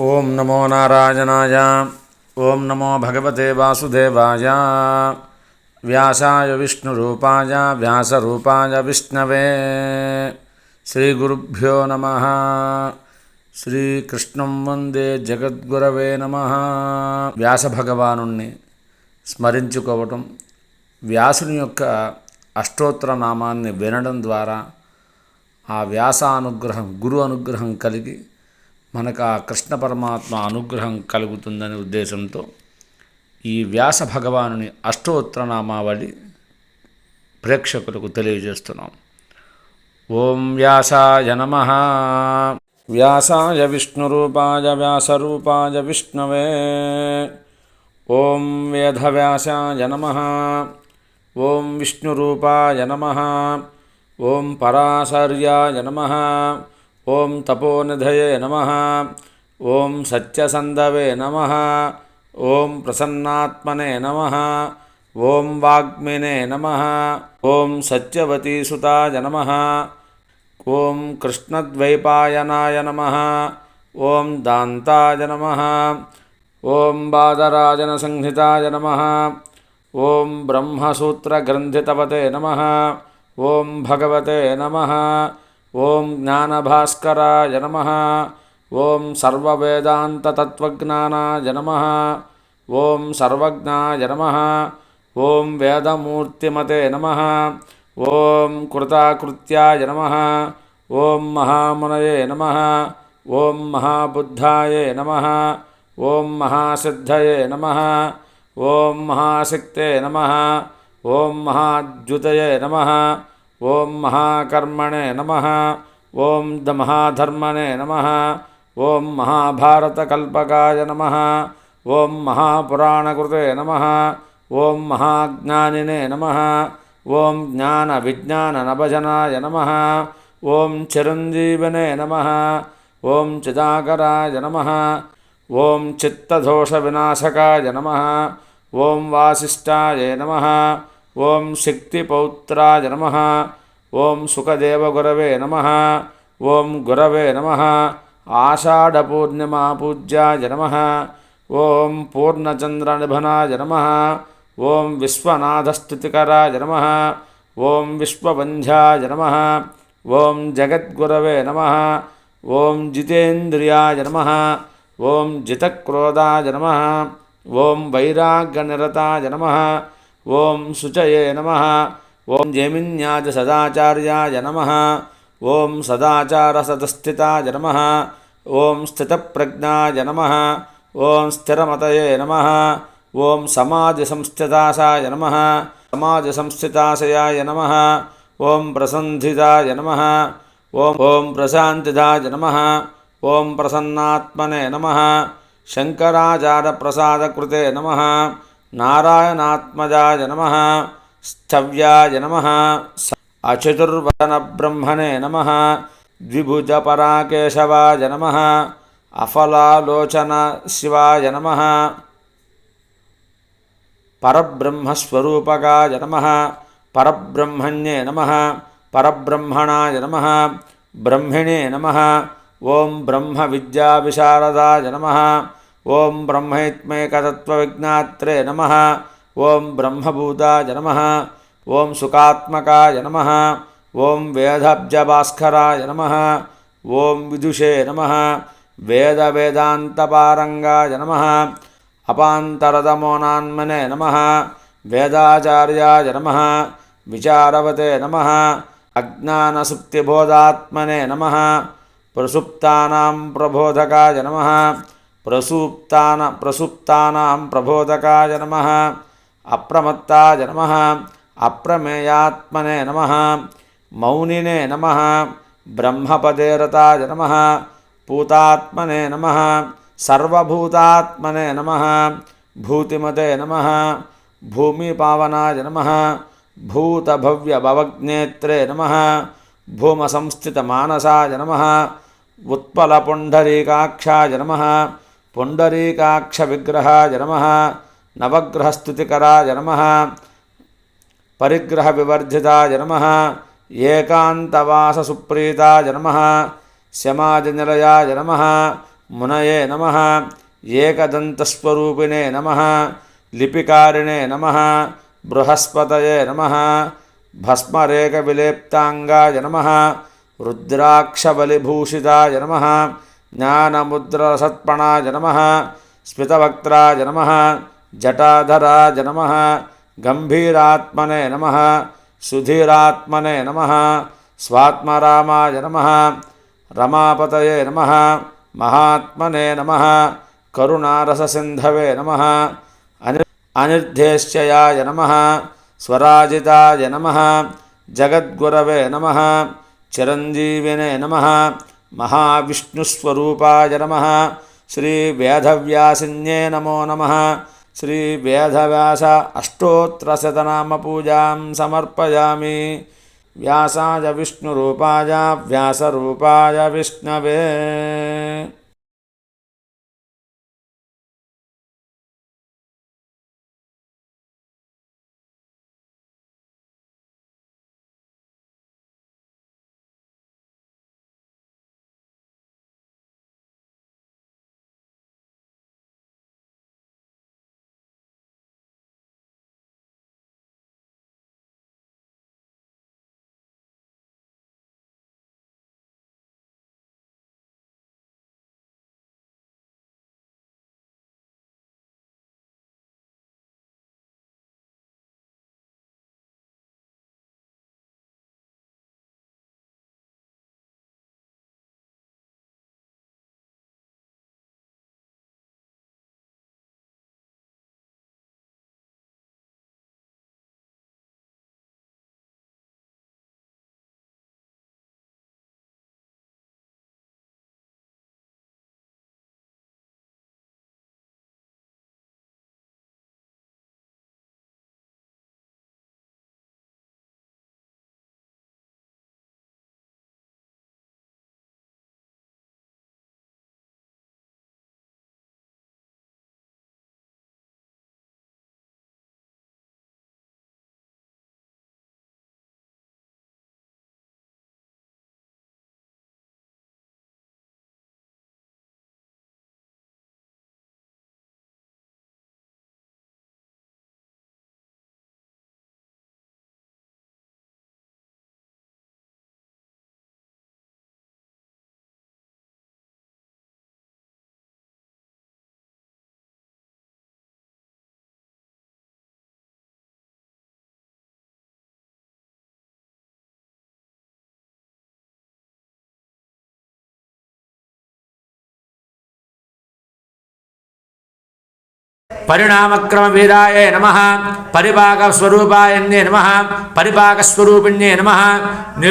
ఓం నమో నారాయణాయ. ఓం నమో భగవతే వాసుదేవాయ. వ్యాసాయ విష్ణురూపాయ వ్యాసరూపాయ విష్ణవే. శ్రీగురుభ్యో నమ. శ్రీకృష్ణం వందే జగద్గురవే నమ. వ్యాస భగవానుణ్ణి స్మరించుకోవటం వ్యాసుని యొక్క అష్టోత్తర నామాన్ని వినడం ద్వారా ఆ వ్యాస అనుగ్రహం గురు అనుగ్రహం కలిగి మనకు ఆ కృష్ణ పరమాత్మ అనుగ్రహం కలుగుతుందనే ఉద్దేశంతో ఈ వ్యాస భగవానుని అష్టోత్తర నామావళి ప్రేక్షకులకు తెలియజేస్తున్నాం. ఓం వ్యాసాయ నమ. వ్యాసాయ విష్ణురూపాయ వ్యాసరూపాయ విష్ణవే. ఓం వేదవ్యాసాయ నమ. ఓం విష్ణురూపాయ నమ. ఓం పరాశర్యాయ నమ. ओं तपोनिधये नम। ओं सत्यसन्धवे नम। ओं प्रसन्नात्मने नम। ओं वाग्मिने नम। ओं सत्यवतीसुताय नम। ओं कृष्णद्वैपायनाय नमः। ॐ दान्ताय नमः। ॐ बादराजनसंहिताय नमः। ॐ ब्रह्मसूत्रग्रन्थितपते नमः। ॐ भगवते नमः। ఓం జ్ఞానభాస్కరాయ నమ. ఓం సర్వవేదాంతతత్వజ్ఞానాయ నమ. ఓం సర్వజ్ఞాయ నమ. ఓం వేదమూర్తిమతే నమ. ఓం కృతాకృత్యాయ నమ. ఓం మహామునయే నమ. ఓం మహాబుద్ధాయే నమ. ఓం మహాసిద్ధయే నమ. ఓం మహాశక్తే నమ. ఓం మహాద్యుతయే నమ. ॐ महाकर्मणे नम नमः ॐ दमहाधर्मणे नमः ॐ महाभारतकल्पकाय नमः ॐ महापुराणकृते नमः ॐ महाज्ञानिने नमः ॐ नम ओं चिरंजीवने नम ओं चिदाकय नम ओं ॐ विनाशकाय नम ओं वासीय नम ओं शक्तिपौत्राय नम ओं सुखदेवगुरव नम। ओं गुरव नम। आषाढ़पूर्णिमा पूज्याय नम। ओं पूर्णचंद्रनिभनाय नम। ओं विश्वनाथस्तुतिकराय नम। ओं विश्वबंध्याय नम। ओं जगद्गुरव नम। ओं जितेन्द्रियाय नम। ओं जितक्रोधाय नम। ओं वैराग्यनरताय नम। ओं शुचए नमः। ఓం శుచయే జైమిన్యాజ సదాచార్యాయ నమ. ఓం సదాచారసదస్థితాయ నమ. ఓం స్థితప్రజ్ఞాయ నమ. ఓం స్థిరమతయే నమ. ఓం సమాజ సంస్థితాసాయ నమ. సమాజ సంస్థితాశయాయ నమ. ఓం ప్రసంధితాయ నమ. ఓం ఓం ప్రశాంతిదాయ నమ. ఓం ప్రసన్నాత్మనే నమ. శంకరాచారప్రసాదకృతే నమ. నారాయణాత్మజాయ నమ. स्थव्याय नमः। अचतुर्वनब्रह्मणे नम। द्विभुजपराकेशवाय नमः। अफलालोचनशिवाय नम। परब्रह्मस्वरूपकाय नम। परब्रह्मण्ये नम। परब्रह्मणाय नम। ब्रह्मिणे ओं ब्रह्मत्मक ब्रह्मविद्याविशारदाय नम। ओं ब्रह्मैत्मेकतत्त्वविज्ञात्रे नम। ఓం బ్రహ్మైత్మైకతత్వవిజ్ఞాత్రే నమ ఓం బ్రహ్మభూతాయ నమ ఓం సుఖాత్మకాయ నమ ఓం వేదబ్జభాస్కరాయ నమ ఓం విదుషే నమ వేదవేదాంతపారంగాయ నమ అపాంతరతమోనాన్మనే నమ వేదాచార్యాయ నమ విచారవతే నమ అజ్ఞానసుప్తిబోధాత్మనే నమ ప్రసుప్తానాం ప్రబోధకాయ నమ ప్రసూప్తాన ప్రసుప్తానాం ప్రబోధకాయ నమ अप्रमत्ता जनम अप्रमेयात्मने नम। मौनिने नम। ब्रह्मपदेरता जनम नमः। पूतात्मने नमः। सर्वभूतात्मने नमः। भूतिमते नमः। भूमिपावनाय नमः। भूतभव्यभवज्ञेत्रे नमः। जनम उत्पलपुंडरीकाक्षा जनम पुंडरीकाक्ष विग्रह जनम नवग्रहस्तुतिकराय नमः जन्म। नमः जन्म। नमः शमाजनिलयाय जन्म। मुनये नम। एकदन्तस्वरूपिणे नम। लिपिकारिणे नम। बृहस्पत नम। नमः जन्म। रुद्राक्षबलिभूषिता जन्म। ज्ञान मुद्रसत्पणा जन्म। स्मितवक्त्राय जन्म। जटाधराज नम गम्भीरात्मने नम, सुधीरात्मने नम, स्वात्मरामाय नम रमापत नम, महात्मने नम, करुणारससिन्धवे नमः नम अनिर्देशयाय नम, स्वराजिताय नम, जगद्गुरवे नम चिरञ्जीविने नम, महाविष्णुस्वरूपाय नम श्रीवेधव्यासिन्ये नमो नमः श्रीवेदव्यास अष्टोत्तरशतनामपूजां समर्पया व्यासाय विष्णुरूपाय व्यासरूपाय विष्णवे। పరిణామక్రమవీరాయ నమ పరిపాకస్వరూపాయన్యే నమ పరిపాకస్వరూపిణ్యే నమ